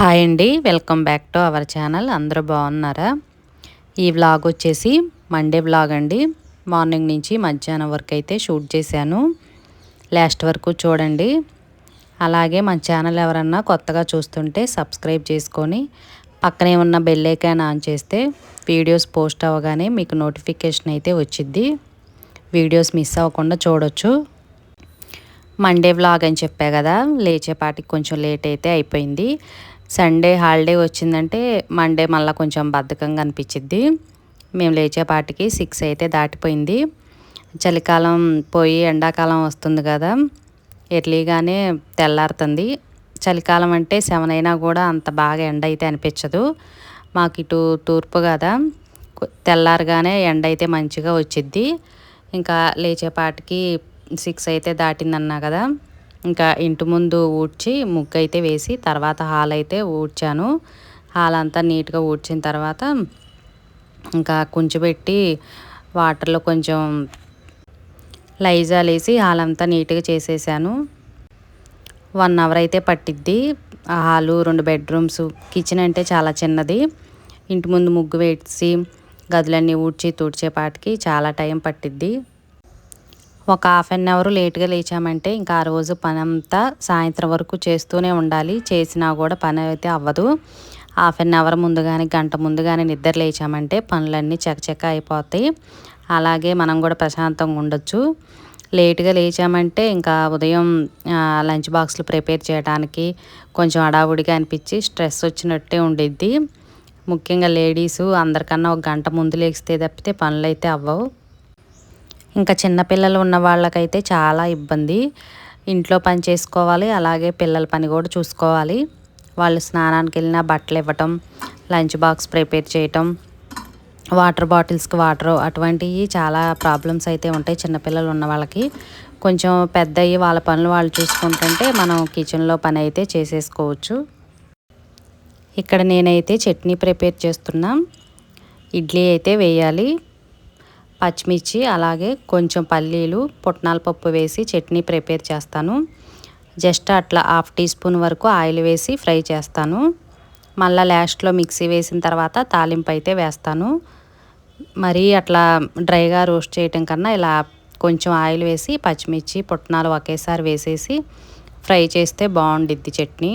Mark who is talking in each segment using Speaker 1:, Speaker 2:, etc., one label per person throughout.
Speaker 1: Hi అండి. Welcome back to our channel. అందరూ బాగున్నారా? ఈ వ్లాగ్ వచ్చేసి మండే వ్లాగ్ అండి. మార్నింగ్ నుంచి మధ్యాహ్నం వరకు అయితే షూట్ చేశాను. లాస్ట్ వరకు చూడండి. అలాగే మన ఛానల్ ఎవరన్నా కొత్తగా చూస్తుంటే సబ్స్క్రైబ్ చేసుకొని పక్కనే ఉన్న బెల్ ఐకాన్ ఆన్ చేస్తే వీడియోస్ పోస్ట్ అవ్వగానే మీకు నోటిఫికేషన్ అయితే వచ్చిద్ది. వీడియోస్ మిస్ అవ్వకుండా చూడొచ్చు. మండే వ్లాగ్ అని చెప్పా కదా లేచేపాటికి కొంచెం లేట్ అయితే అయిపోయింది. సండే హాలిడే వచ్చిందంటే మండే మళ్ళీ కొంచెం బద్ధకంగా అనిపించిద్ది. మేము లేచేపాటికి సిక్స్ అయితే దాటిపోయింది. చలికాలం పోయి ఎండాకాలం వస్తుంది కదా ఎర్లీగానే తెల్లారుతుంది. చలికాలం అంటే సెవెన్ అయినా కూడా అంత బాగా ఎండ అయితే అనిపించదు. మాకు ఇటు తూర్పు కదా తెల్లారగానే ఎండ అయితే మంచిగా వచ్చిద్ది. ఇంకా లేచేపాటికి సిక్స్ అయితే దాటిందన్నా కదా ఇంకా ఇంటి ముందు ఊడ్చి ముగ్గు అయితే వేసి తర్వాత హాల్ అయితే ఊడ్చాను. హాల్ అంతా నీట్గా ఊడ్చిన తర్వాత ఇంకా కుంచిపెట్టి వాటర్లో కొంచెం లైజాల్ వేసి హాల్ అంతా నీట్గా చేసేసాను. వన్ అవర్ అయితే పట్టిద్ది. ఆ హాలు రెండు బెడ్రూమ్స్ కిచెన్ అంటే చాలా చిన్నది. ఇంటి ముందు ముగ్గు వేసి గదులన్నీ ఊడ్చి తుడిచేపాటికి చాలా టైం పట్టిద్ది. ఒక హాఫ్ అన్ అవర్ లేట్గా లేచామంటే ఇంకా ఆ రోజు పని అంతా సాయంత్రం వరకు చేస్తూనే ఉండాలి. చేసినా కూడా పని అయితే అవ్వదు. హాఫ్ అన్ అవర్ ముందుగానే గంట ముందుగానే నిద్ర లేచామంటే పనులన్నీ చకచక అయిపోతాయి. అలాగే మనం కూడా ప్రశాంతంగా ఉండొచ్చు. లేట్గా లేచామంటే ఇంకా ఉదయం లంచ్ బాక్స్లు ప్రిపేర్ చేయడానికి కొంచెం అడావుడిగా అనిపించి స్ట్రెస్ వచ్చినట్టే ఉండిద్ది. ముఖ్యంగా లేడీసు అందరికన్నా ఒక గంట ముందు లేస్తే తప్పితే పనులు అయితే అవ్వవు. ఇంకా చిన్నపిల్లలు ఉన్న వాళ్ళకైతే చాలా ఇబ్బంది. ఇంట్లో పని చేసుకోవాలి అలాగే పిల్లల పని కూడా చూసుకోవాలి. వాళ్ళు స్నానానికి వెళ్ళిన బట్టలు ఇవ్వటం లంచ్ బాక్స్ ప్రిపేర్ చేయటం వాటర్ బాటిల్స్కి వాటర్ అటువంటివి చాలా ప్రాబ్లమ్స్ అయితే ఉంటాయి చిన్నపిల్లలు ఉన్న వాళ్ళకి. కొంచెం పెద్ద అయ్యి వాళ్ళ పనులు వాళ్ళు చూసుకుంటుంటే మనం కిచెన్లో పని అయితే చేసేసుకోవచ్చు. ఇక్కడ నేనైతే చట్నీ ప్రిపేర్ చేస్తున్నాం. ఇడ్లీ అయితే వేయాలి. పచ్చిమిర్చి అలాగే కొంచెం పల్లీలు పుట్నాల పప్పు వేసి చట్నీ ప్రిపేర్ చేస్తాను. జస్ట్ అట్లా హాఫ్ టీ స్పూన్ వరకు ఆయిల్ వేసి ఫ్రై చేస్తాను. మళ్ళీ లాస్ట్లో మిక్సీ వేసిన తర్వాత తాలింపు అయితే వేస్తాను. మరీ అట్లా డ్రైగా రోస్ట్ చేయటం కన్నా ఇలా కొంచెం ఆయిల్ వేసి పచ్చిమిర్చి పుట్నాలు ఒకేసారి వేసేసి ఫ్రై చేస్తే బాగుండిద్ది చట్నీ.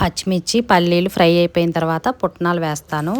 Speaker 1: పచ్చిమిర్చి పల్లీలు ఫ్రై అయిపోయిన తర్వాత పుట్నాలు వేస్తాను.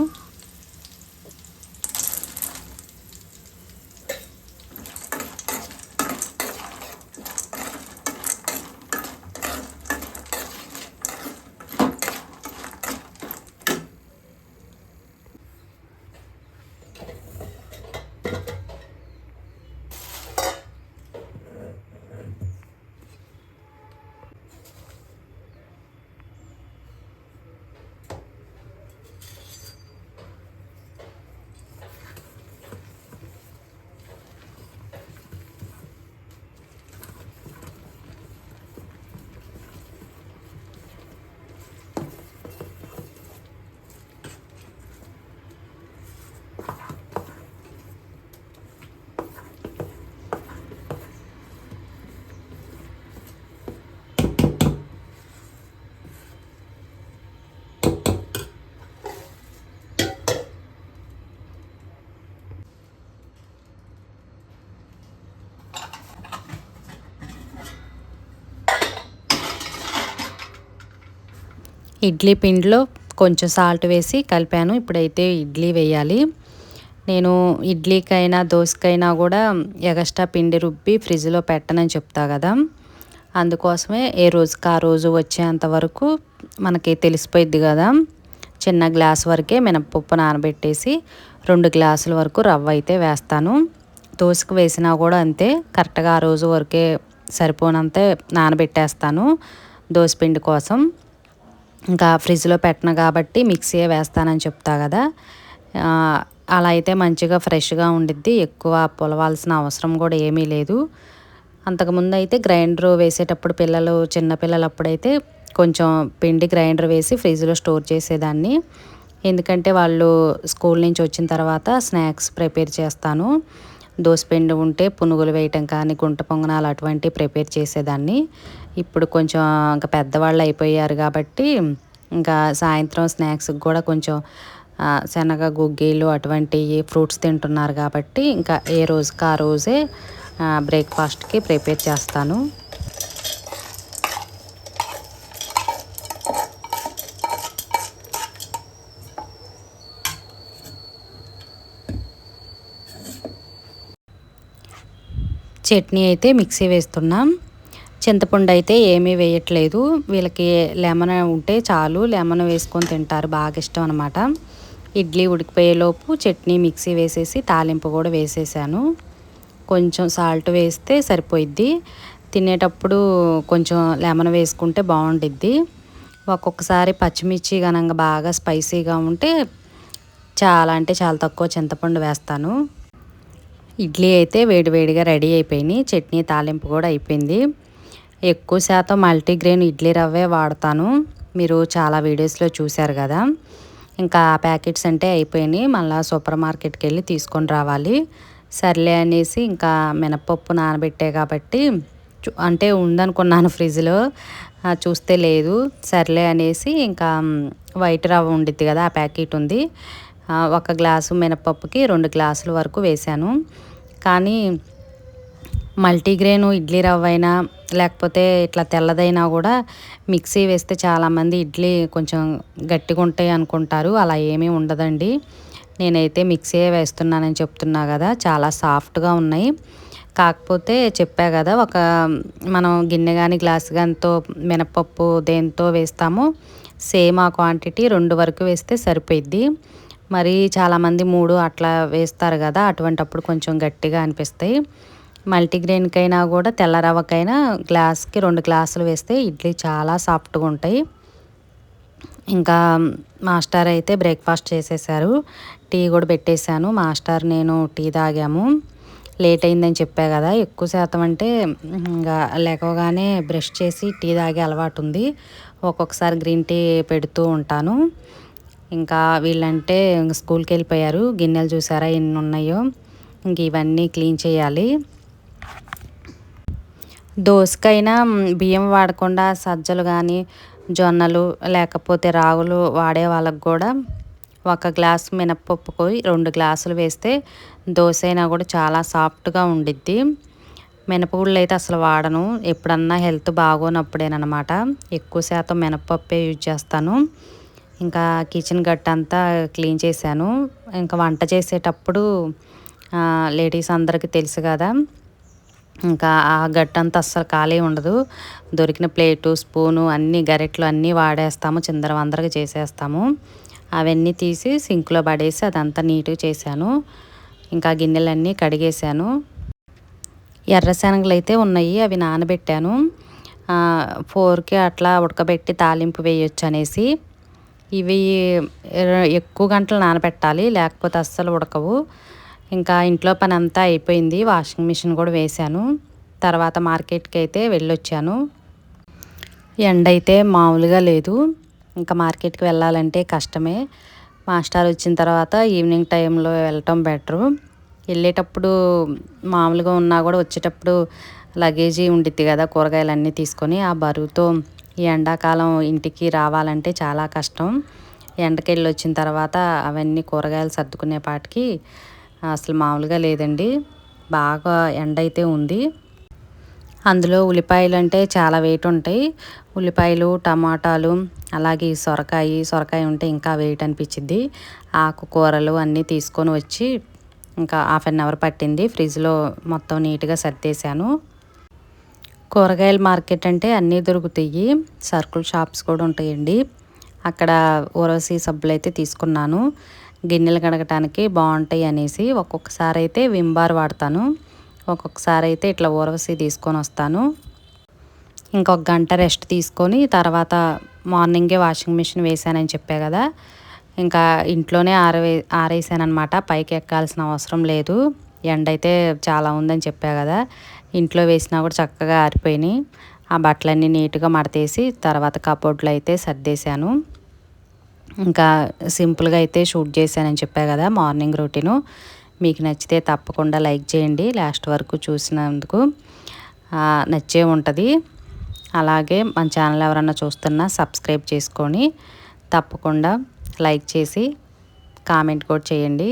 Speaker 1: ఇడ్లీ పిండిలో కొంచెం సాల్ట్ వేసి కలిపాను. ఇప్పుడైతే ఇడ్లీ వేయాలి. నేను ఇడ్లీకైనా దోశకైనా కూడా ఎగస్ట్రా పిండి రుబ్బి ఫ్రిడ్జ్లో పెట్టనని చెప్తా కదా. అందుకోసమే ఏ రోజుకి ఆ రోజు వచ్చేంత వరకు మనకి తెలిసిపోయిద్ది కదా. చిన్న గ్లాస్ వరకే మినపప్పు నానబెట్టేసి రెండు గ్లాసుల వరకు రవ్వ అయితే వేస్తాను. దోశకు వేసినా కూడా అంతే. కరెక్ట్గా ఆ రోజు వరకే సరిపోనంతే నానబెట్టేస్తాను దోశ పిండి కోసం. ఇంకా ఫ్రిడ్జ్లో పెట్టను కాబట్టి మిక్సీయే వేస్తానని చెప్తా కదా. అలా అయితే మంచిగా ఫ్రెష్గా ఉండిద్ది. ఎక్కువ పొలవాల్సిన అవసరం కూడా ఏమీ లేదు. అంతకుముందు అయితే గ్రైండర్ వేసేటప్పుడు పిల్లలు చిన్నపిల్లలు అప్పుడైతే కొంచెం పిండి గ్రైండర్ వేసి ఫ్రిడ్జ్లో స్టోర్ చేసేదాన్ని. ఎందుకంటే వాళ్ళు స్కూల్ నుంచి వచ్చిన తర్వాత స్నాక్స్ ప్రిపేర్ చేస్తాను. దోసపిండి ఉంటే పునుగులు వేయటం కానీ గుంట పొంగనాలు అటువంటివి ప్రిపేర్ చేసేదాన్ని. ఇప్పుడు కొంచెం ఇంకా పెద్దవాళ్ళు అయిపోయారు కాబట్టి ఇంకా సాయంత్రం స్నాక్స్కి కూడా కొంచెం శనగ గుగ్గీలు అటువంటి ఫ్రూట్స్ తింటున్నారు కాబట్టి ఇంకా ఏ రోజుకి ఆ రోజే బ్రేక్ఫాస్ట్కి ప్రిపేర్ చేస్తాను. చట్నీ అయితే మిక్సీ వేస్తున్నాం. చింతపండు అయితే ఏమీ వేయట్లేదు. వీళ్ళకి లెమన్ ఉంటే చాలు. లెమన్ వేసుకొని తింటారు. బాగా ఇష్టం అనమాట ఇడ్లీ ఉడికిపోయేలోపు చట్నీ మిక్సీ వేసేసి తాలింపు కూడా వేసేసాను. కొంచెం సాల్ట్ వేస్తే సరిపోయిద్ది. తినేటప్పుడు కొంచెం లెమన్ వేసుకుంటే బాగుండిద్ది. ఒక్కొక్కసారి పచ్చిమిర్చి గనంగా బాగా స్పైసీగా ఉంటే చాలా అంటే చాలా తక్కువ చింతపండు వేస్తాను. ఇడ్లీ అయితే వేడివేడిగా రెడీ అయిపోయినాయి. చట్నీ తాలింపు కూడా అయిపోయింది. ఎక్కువ శాతం మల్టీగ్రెయిన్ ఇడ్లీ రవ్వే వాడతాను. మీరు చాలా వీడియోస్లో చూశారు కదా. ఇంకా ప్యాకెట్స్ అంటే అయిపోయినాయి. మళ్ళీ సూపర్ మార్కెట్కి వెళ్ళి తీసుకొని రావాలి. సర్లే అనేసి ఇంకా మినపప్పు నానబెట్టే కాబట్టి అంటే ఉందనుకున్నాను ఫ్రిడ్జ్లో. చూస్తే లేదు. సర్లే అనేసి ఇంకా వైట్ రవ్వ ఉండిద్ది కదా ఆ ప్యాకెట్ ఉంది. ఒక గ్లాసు మినపప్పుకి రెండు గ్లాసుల వరకు వేశాను. కానీ మల్టీగ్రెయిన్ ఇడ్లీ రవ్వ అయినా లేకపోతే ఇట్లా తెల్లదైనా కూడా మిక్సీ వేస్తే చాలామంది ఇడ్లీ కొంచెం గట్టిగా ఉంటాయి అనుకుంటారు. అలా ఏమీ ఉండదండి. నేనైతే మిక్సీ వేస్తున్నానని చెప్తున్నా కదా చాలా సాఫ్ట్గా ఉన్నాయి. కాకపోతే చెప్పా కదా ఒక మనం గిన్నె కానీ గ్లాస్ కానితో మినపప్పు దేంతో వేస్తామో సేమ్ ఆ క్వాంటిటీ రెండు వరకు వేస్తే సరిపోయిద్ది. మరి చాలామంది మూడు అట్లా వేస్తారు కదా అటువంటప్పుడు కొంచెం గట్టిగా అనిపిస్తాయి. మల్టీగ్రెయిన్కైనా కూడా తెల్ల రవ్వకైనా గ్లాస్కి రెండు గ్లాసులు వేస్తే ఇడ్లీ చాలా సాఫ్ట్గా ఉంటాయి. ఇంకా మాస్టర్ అయితే బ్రేక్ఫాస్ట్ చేసేసారు. టీ కూడా పెట్టేశాను. మాస్టర్ నేను టీ తాగాము. లేట్ అయిందని చెప్పా కదా ఎక్కువ శాతం అంటే ఇంకా లేకగానే బ్రష్ చేసి టీ తాగే అలవాటు ఉంది. ఒక్కొక్కసారి గ్రీన్ టీ పెడుతూ ఉంటాను. ఇంకా వీళ్ళంటే స్కూల్కి వెళ్ళిపోయారు. గిన్నెలు చూసారా ఎన్ని ఉన్నాయో. ఇంక ఇవన్నీ క్లీన్ చేయాలి. దోసకైనా బియ్యం వాడకుండా సజ్జలు కానీ జొన్నలు లేకపోతే రాగులు వాడే వాళ్ళకు కూడా ఒక గ్లాస్ మినప్పప్పుకు రెండు గ్లాసులు వేస్తే దోశ అయినా కూడా చాలా సాఫ్ట్గా ఉండిద్ది. మినపగుళ్ళు అయితే అసలు వాడను. ఎప్పుడన్నా హెల్త్ బాగోనప్పుడేనమాట ఎక్కువ శాతం మినపప్పే యూజ్ చేస్తాను. ఇంకా కిచెన్ గట్ట అంతా క్లీన్ చేశాను. ఇంకా వంట చేసేటప్పుడు లేడీస్ అందరికీ తెలుసు కదా ఇంకా ఆ గట్టంతా అస్సలు ఖాళీ ఉండదు. దొరికిన ప్లేటు స్పూను అన్నీ గరెట్లు అన్నీ వాడేస్తాము చిందర వందరగా చేసేస్తాము. అవన్నీ తీసి సింక్లో పడేసి అదంతా నీట్గా చేశాను. ఇంకా గిన్నెలన్నీ కడిగేశాను. ఎర్ర శనగలు అయితే ఉన్నాయి అవి నానబెట్టాను. ఫోర్కి అట్లా ఉడకబెట్టి తాలింపు వేయొచ్చు అనేసి ఇవి ఎక్కువ గంటలు నానబెట్టాలి లేకపోతే అస్సలు ఉడకవు. ఇంకా ఇంట్లో పని అంతా అయిపోయింది వాషింగ్ మిషన్ కూడా వేశాను. తర్వాత మార్కెట్కి అయితే వెళ్ళొచ్చాను. ఎండ అయితే మామూలుగా లేదు. ఇంకా మార్కెట్కి వెళ్ళాలంటే కష్టమే. మాస్టర్ వచ్చిన తర్వాత ఈవినింగ్ టైంలో వెళ్ళటం బెటరు. వెళ్ళేటప్పుడు మామూలుగా ఉన్నా కూడా వచ్చేటప్పుడు లగేజీ ఉండిద్ది కదా కూరగాయలు అన్నీ తీసుకొని ఆ బరువుతో ఈ ఎండాకాలం ఇంటికి రావాలంటే చాలా కష్టం. ఎండకెళ్ళి వచ్చిన తర్వాత అవన్నీ కూరగాయలు సర్దుకునే పాటికి అసలు మామూలుగా లేదండి. బాగా ఎండ అయితే ఉంది. అందులో ఉల్లిపాయలు అంటే చాలా వెయిట్ ఉంటాయి. ఉల్లిపాయలు టమాటాలు అలాగే సొరకాయ సొరకాయ ఉంటే ఇంకా వెయిట్ అనిపించింది ఆకుకూరలు అన్నీ తీసుకొని వచ్చి ఇంకా హాఫ్ అన్ అవర్ పట్టింది. ఫ్రిడ్జ్లో మొత్తం నీట్గా సర్దేశాను. కూరగాయల మార్కెట్ అంటే అన్నీ దొరుకుతాయి. సర్కుల్ షాప్స్ కూడా ఉంటాయండి. అక్కడ ఊరవసి సబ్బులు అయితే తీసుకున్నాను. గిన్నెలు కడగటానికి బాగుంటాయి అనేసి ఒక్కొక్కసారి అయితే విమ్ బార్ వాడతాను. ఒక్కొక్కసారి అయితే ఇట్లా ఊరవసి తీసుకొని వస్తాను. ఇంకొక గంట రెస్ట్ తీసుకొని తర్వాత మార్నింగే వాషింగ్ మిషన్ వేసానని చెప్పా కదా. ఇంకా ఇంట్లోనే ఆరవే ఆరేసానమాట పైకి ఎక్కాల్సిన అవసరం లేదు. ఎండ అయితే చాలా ఉందని చెప్పా కదా. ఇంట్లో వేసినా కూడా చక్కగా ఆరిపోయినాయి. ఆ బట్టలన్నీ నీట్గా మడతేసి తర్వాత కబోర్డ్లో అయితే సర్దేశాను. ఇంకా సింపుల్గా అయితే షూట్ చేశానని చెప్పా కదా మార్నింగ్ రొటీను. మీకు నచ్చితే తప్పకుండా లైక్ చేయండి. లాస్ట్ వరకు చూసినందుకు నచ్చే ఉంటుంది. అలాగే మన ఛానల్ ఎవరన్నా చూస్తున్నా సబ్స్క్రైబ్ చేసుకొని తప్పకుండా లైక్ చేసి కామెంట్ కూడా చేయండి.